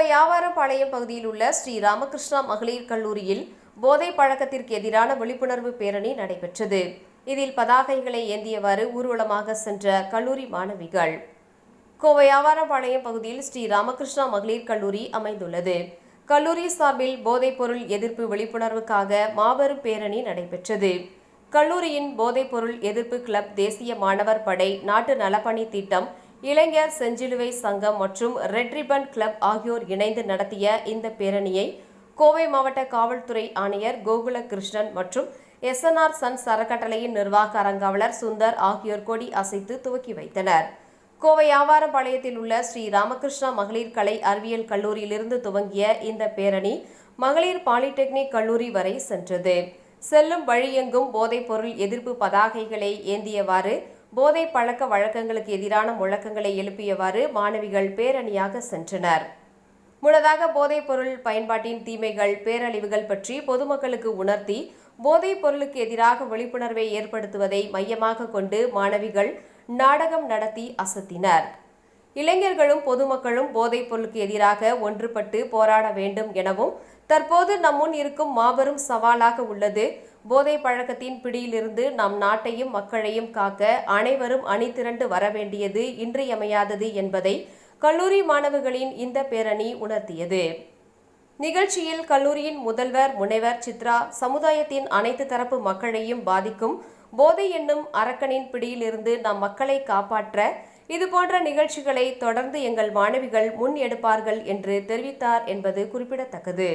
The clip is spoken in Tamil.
கோவை யாவாரப்பாளையம் பகுதியில் உள்ள ஸ்ரீ ராமகிருஷ்ணா மகளிர் கல்லூரியில் போதை பழக்கத்திற்கு எதிரான விழிப்புணர்வு பேரணி நடைபெற்றது. இதில் பதாகைகளை ஏந்தியவாறு ஊர்வலமாக சென்ற கல்லூரி மாணவிகள். கோவை யாவாரப்பாளையம் பகுதியில் ஸ்ரீ ராமகிருஷ்ணா மகளிர் கல்லூரி அமைந்துள்ளது. கல்லூரி சார்பில் போதைப்பொருள் எதிர்ப்பு விழிப்புணர்வுக்காக மாபெரும் பேரணி நடைபெற்றது. கல்லூரியின் போதைப்பொருள் எதிர்ப்பு கிளப் தேசிய மாணவர் படை நாட்டு நலப்பணி திட்டம் இளைஞர் செஞ்சிலுவை சங்கம் மற்றும் ரெட் ரிபன் கிளப் ஆகியோர் இணைந்து நடத்திய இந்த பேரணியை கோவை மாவட்ட காவல்துறை ஆணையர் கோகுல கிருஷ்ணன் மற்றும் எஸ்என்ஆர் சன்ஸ் அறக்கட்டளையின் நிர்வாக அரங்காவலர் சுந்தர் ஆகியோர் கொடி அசைத்து துவக்கி வைத்தனர். கோவை ஆவாரம்பாளையத்தில் உள்ள ஸ்ரீ ராமகிருஷ்ணா மகளிர் கலை அறிவியல் கல்லூரியிலிருந்து துவங்கிய இந்த பேரணி மகளிர் பாலிடெக்னிக் கல்லூரி வரை சென்றது. செல்லும் வழியெங்கும் போதைப்பொருள் எதிர்ப்பு பதாகைகளை ஏந்தியவாறு போதை பழக்க வழக்கங்களுக்கு எதிரான முழக்கங்களை எழுப்பியவாறு மாணவிகள் பேரணியாக சென்றனர். முன்னதாக போதைப் பொருள் பயன்பாட்டின் தீமைகள் பேரழிவுகள் பற்றி பொதுமக்களுக்கு உணர்த்தி போதைப் பொருளுக்கு எதிராக விழிப்புணர்வை ஏற்படுத்துவதை மையமாக கொண்டு மாணவிகள் நாடகம் நடத்தி அசத்தினர். இளைஞர்களும் பொதுமக்களும் போதைப் பொருளுக்கு எதிராக ஒன்றுபட்டு போராட வேண்டும் எனவும் தற்போது நம்முன் இருக்கும் மாபெரும் சவாலாக உள்ளது. போதை பழக்கத்தின் பிடியிலிருந்து நம் நாட்டையும் மக்களையும் காக்க அனைவரும் அணிதிரண்டு வர வேண்டியது இன்றியமையாதது என்பதை கல்லூரி மாணவர்களின் இந்த பேரணி உணர்த்தியது. நிகழ்ச்சியில் கல்லூரியின் முதல்வர் முனைவர் சித்ரா சமுதாயத்தின் அனைத்து தரப்பு மக்களையும் பாதிக்கும் போதை என்னும் அரக்கனின் பிடியிலிருந்து நம் மக்களை காப்பாற்ற இதுபோன்ற நிகழ்ச்சிகளை தொடர்ந்து எங்கள் மாணவிகள் முன் எடுப்பார்கள் என்று தெரிவித்தார் என்பது குறிப்பிடத்தக்கது.